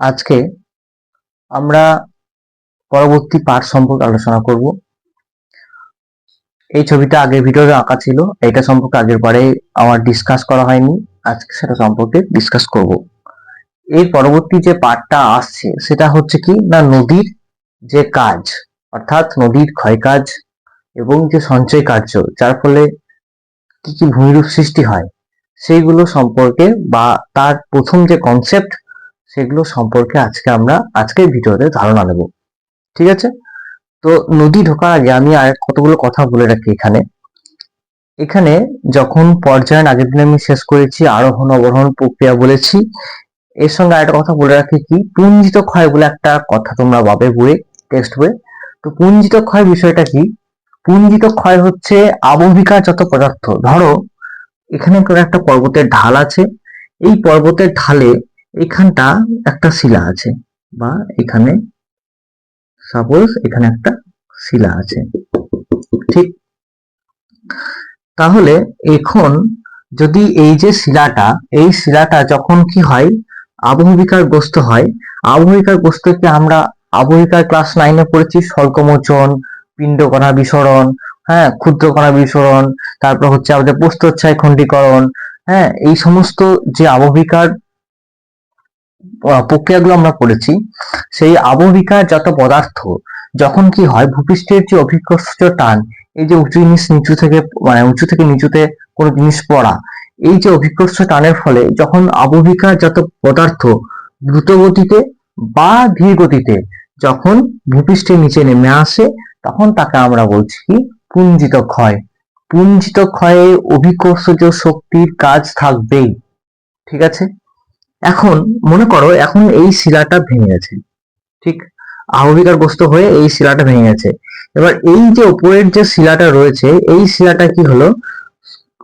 আজকে আমরা পরবর্তী পার্ট সম্পর্কে আলোচনা করব। এই ছবিটা আগের ভিডিওতে আঁকা ছিল এটা সম্পর্কে আগের বারে আমার ডিসকাস করা হয়নি, আজকে সেটা সম্পর্কে ডিসকাস করব। এর পরবর্তী যে পার্টটা আসছে, সেটা হচ্ছে কি, না নদীর যে কাজ, অর্থাৎ নদীর ক্ষয়কাজ এবং যে সঞ্চয় কার্য, যার ফলে কি কি ভূমিরূপ সৃষ্টি হয়, সেইগুলো সম্পর্কে বা তার প্রথম যে কনসেপ্ট সেগুলো সম্পর্কে আজকে আমরা, আজকের ভিডিওতে ধারণা নেব। ঠিক আছে? তো নদী ঢোকার আগে আমি আর কতগুলো কথা বলে রাখি এখানে। এখানে যখন পর্যায়ন আগের দিন আমি শেষ করেছি, আরোহণ, অবরোহণ প্রক্রিয়া বলেছি, এর সঙ্গে আরেকটা কথা বলে রাখি কি, পুঞ্জিত ক্ষয় বলে একটা কথা তোমরা পাবে বইয়ে, টেক্সট বইয়ে। তো পুঞ্জিত ক্ষয় বিষয়টা কি? পুঞ্জিত ক্ষয় হচ্ছে আবহিকার যত পদার্থ। ধরো, এখানে কোনো একটা পর্বতের ঢাল আছে। এই পর্বতের ঢালে এখানটা একটা শিলা আছে, বা এখানে সাপোজ এখানে একটা শিলা আছে, ঠিক? তাহলে এখন যদি এই যে শিলাটা, এই শিলাটা যখন কি হয়? আবহবিকার গ্রস্ত হয়। আবহবিকার গ্রস্তকে আমরা আবহিকার ক্লাস নাইনে পড়েছি, স্বল্পমোচন, পিণ্ডকণা বিসরণ হ্যাঁ ক্ষুদ্রকণা বিসরণ, তারপর হচ্ছে আমাদের প্রস্তচ্ছায় খণ্ডীকরণ হ্যাঁ এই সমস্ত যে আবহবিকার প্রক্রিয়াগুলো আমরা পড়েছি সেই আবহবিকার যত পদার্থ যখন কি হয়, ভূপৃষ্ঠের যে অভিকর্ষ টান, এই যে উঁচু জিনিস নিচু থেকে মানে উঁচু থেকে নিচুতে কোনো জিনিস পড়া, এই যে অভিকর্ষ টানের ফলে যখন আবহবিকার যত পদার্থ দ্রুত গতিতে বা ধীর গতিতে যখন ভূপৃষ্ঠের নিচে নেমে আসে, তখন তাকে আমরা বলছি কি? পুঞ্জিত ক্ষয়। পুঞ্জিত ক্ষয়ে অভিকর্ষজ শক্তির কাজ থাকবেই। ঠিক আছে? এখন, মনে করো, এখন এই শিলাটা ভেঙে গেছে, ঠিক? আহবিকার গ্রস্ত হয়ে এই শিলাটা ভেঙে গেছে। এবার এই যে উপরের যে শিলাটা রয়েছে, এই শিলাটা কি হলো?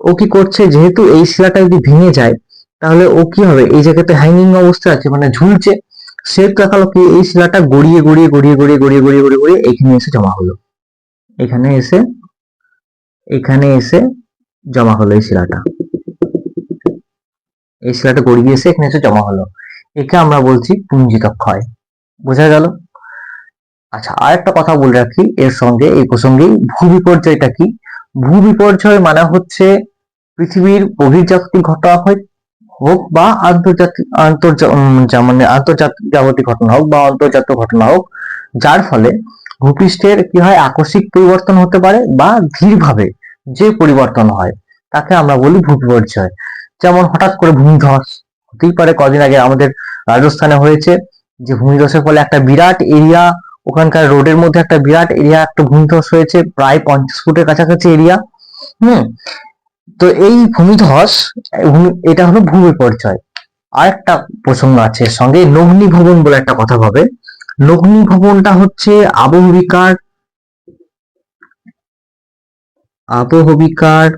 ও কি করছে? যেহেতু এই শিলাটা যদি ভেঙে যায়, তাহলে ও কি হবে? এই জায়গাতে হ্যাঙ্গিং অবস্থায় আছে মানে ঝুলছে। সে দেখাল কি, এই শিলাটা গড়িয়ে গড়িয়ে গড়িয়ে গড়িয়ে গড়িয়ে গড়িয়ে গড়িয়ে গড়িয়ে এখানে এসে জমা হলো। এখানে এসে এখানে এসে জমা হলো এই শিলাটা। এই শিলাটা গড়িয়ে এসে এখানে এসে জমা হলো। একে আমরা বলছি পুঞ্জিত ক্ষয়। বোঝা গেল? আচ্ছা আর একটা কথা বলে রাখি এর সঙ্গে, এই প্রসঙ্গে ভূ বিপর্যয়টা কি? ভূ বিপর্যয় মানে হচ্ছে পৃথিবীর বহির্জাগতিক ঘটনা হয়, হোক বা আন্তর্জাতিক মানে আন্তর্জাতিক জাগতিক ঘটনা হোক বা আন্তর্জাতিক ঘটনা হোক, যার ফলে ভূপৃষ্ঠের কি হয়, আকস্মিক পরিবর্তন হতে পারে বা ধীরভাবে যে পরিবর্তন হয়, তাকে আমরা বলি ভূবিপর্যয় যেমন হঠাৎ করে ভূমিধস হতেই পারে, কদিন আগে আমাদের রাজস্থানে হয়েছে, যে ভূমিধসের ফলে একটা বিরাট এরিয়া ওখানকার রোডের মধ্যে একটা বিরাট এরিয়া একটা ভূমিধস হয়েছে, প্রায় পঞ্চাশ ফুটের কাছাকাছি এরিয়া হুম? তো এই ভূমিধস এটা হলো ভূমি পরিচয়। আর একটা প্রসঙ্গ আছে সঙ্গে, নগ্নি ভবন বলে একটা কথা ভাবে। নগ্নি ভবনটা হচ্ছে আবহবিকার আবহবিকার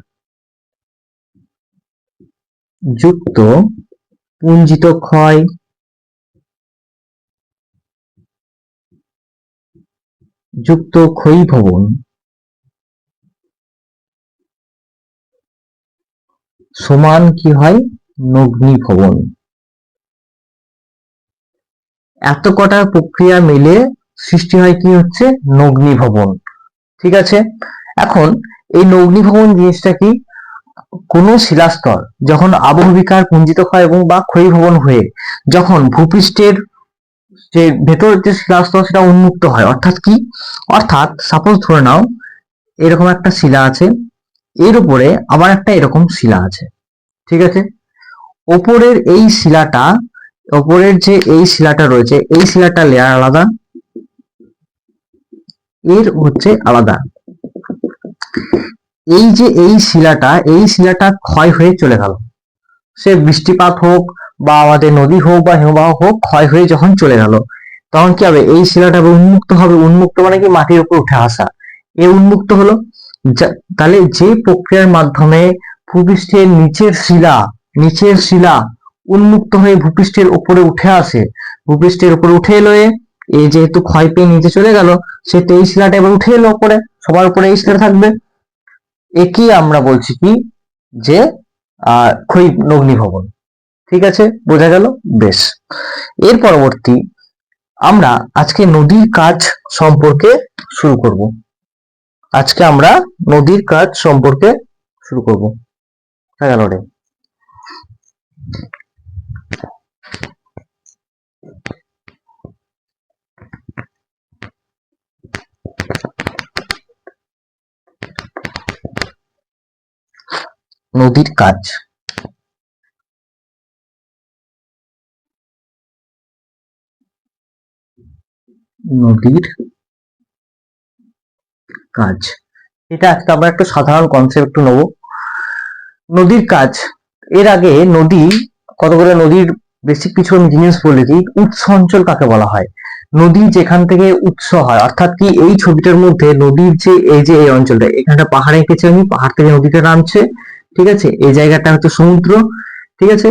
যুক্ত, পুঞ্জিত ক্ষয়। যুক্ত ক্ষয়ী ভবন। সমান কি হয়? নগ্নি ভবন। এত কটা প্রক্রিয়া মিলে সৃষ্টি হয় কি হচ্ছে? নগ্নি ভবন। ঠিক আছে? এখন এই নগ্নি ভবন জিনিসটা কি? কোন শিলাস্তর যখন আবহবিকার পুঞ্জিত হয় এবং বা ক্ষয়ী ভবন হয়ে যখন ভূপৃষ্ঠের যে ভেতর যে শিলাস্তর সেটা উন্মুক্ত হয়, অর্থাৎ কি? অর্থাৎ সাপোজ ধরে নাও এরকম একটা শিলা আছে, এর উপরে আবার একটা এরকম শিলা আছে, ঠিক আছে? ওপরের এই শিলাটা, ওপরের যে এই শিলাটা রয়েছে, এই শিলাটা লেয়ার আলাদা, এর হচ্ছে আলাদা। এই যে এই শিলাটা এই শিলাটা ক্ষয় হয়ে চলে গেল। সে বৃষ্টিপাত হোক বা আমাদের নদী হোক বা হিমবাহ হোক, ক্ষয় হয়ে যখন চলে গেল, তখন কি হবে? এই শিলাটা উন্মুক্ত হবে। উন্মুক্ত মানে কি? মাটির উপর উঠে আসা। এ উন্মুক্ত হলো? তাহলে যে প্রক্রিয়ার মাধ্যমে ভূপৃষ্ঠের নিচের শিলা নিচের শিলা উন্মুক্ত হয়ে ভূপৃষ্ঠের উপরে উঠে আসে। ভূপৃষ্ঠের উপরে উঠে এলো এ। যেহেতু ক্ষয় পেয়ে নিচে চলে গেল সেহেতু এই শিলাটা এবার উঠে এলো উপরে। সবার উপরে এই শিলা থাকবে। একই আমরা বলছি কি? যে ক্ষয়ী নগ্নি ভবন ঠিক আছে? বোঝা গেল? বেশ। এর পরবর্তী আমরা আজকে নদীর কাজ সম্পর্কে শুরু করব। আজকে আমরা নদীর কাজ সম্পর্কে শুরু করব। গেল রে। নদীর কাজ। নদীর কাজ। এটা আজকে আমরা একটা সাধারণ কনসেপ্ট একটু নেব। নদীর কাজ। এর আগে নদী, কতগুলো নদীর বেসিক কিছু আমি জিনিস বলে দিই, উৎস অঞ্চল কাকে বলা হয়? নদী যেখান থেকে উৎস হয়, অর্থাৎ কি এই ছবিটার মধ্যে নদীর যে, এই যে এই অঞ্চলটা, এখানটা পাহাড়ে এঁকেছি আমি, পাহাড় থেকে নদীটা নামছে। ঠিক আছে? এই জায়গাটা হচ্ছে সমুদ্র, ঠিক আছে?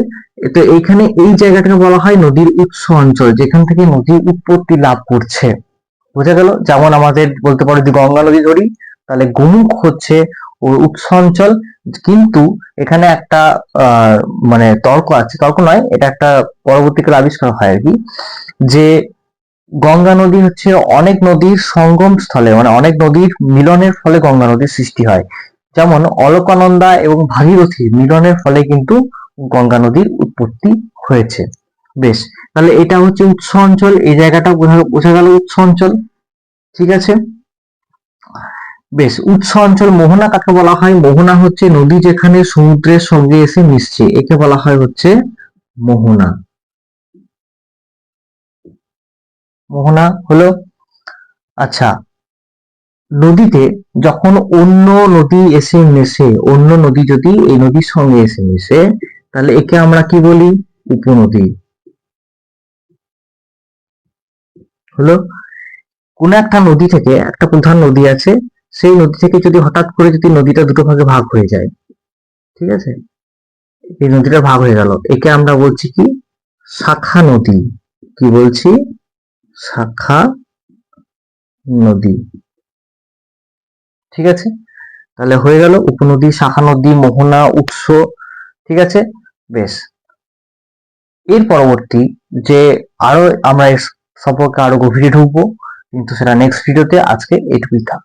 তো এইখানে এই জায়গাটাকে বলা হয় নদীর উৎস অঞ্চল, যেখান থেকে নদী উৎপত্তি লাভ করছে। বোঝা গেল? যেমন আমাদের বলতে পারো যদি গঙ্গা নদী ধরি, তাহলে গোমুখ হচ্ছে ওর উৎস অঞ্চল। কিন্তু এখানে একটা মানে তর্ক আছে, তর্ক নয়, এটা একটা পরবর্তীকালে আবিষ্কার হয় আর কি, যে গঙ্গা নদী হচ্ছে অনেক নদীর সঙ্গম স্থলে মানে অনেক নদীর মিলনের ফলে গঙ্গা নদীর সৃষ্টি হয়। যেমন অলকানন্দা এবং ভাগীরথী মিলনের ফলে কিন্তু গঙ্গা নদীর উৎপত্তি হয়েছে। বেশ, তাহলে এটা হচ্ছে উৎস অঞ্চল, এই জায়গাটা বোঝা- গেল উৎস অঞ্চল। ঠিক আছে? বেশ, উৎস অঞ্চল মোহনা কাকে বলা হয়? মোহনা হচ্ছে নদী যেখানে সমুদ্রের সঙ্গে এসে মিশছে, একে বলা হয় হচ্ছে মোহনা। মোহনা হলো আচ্ছা নদীতে যখন অন্য নদী এসে মেশে, অন্য নদী যদি এই নদীর সঙ্গে এসে মিশে, তাহলে একে আমরা কি বলি? উপনদী। হলো? কোন একটা নদী থেকে একটা প্রধান নদী আছে, সেই নদী থেকে যদি হঠাৎ করে যদি নদীটা দুটো ভাগে ভাগ হয়ে যায়, ঠিক আছে? এই নদীটা ভাগ হয়ে গেল। একে আমরা বলছি কি? শাখা নদী। কি বলছি? শাখা নদী। ঠিক আছে? তাহলে হয়ে গেল উপনদী, শাখা নদী, মোহনা, উৎস, ঠিক আছে? বেশ। এর পরবর্তী যে আরও আমরা সম্পর্কে আরও গভীরে ঢুকবো, কিন্তু সেটা নেক্সট ভিডিওতে আজকে এটুকুই থাক।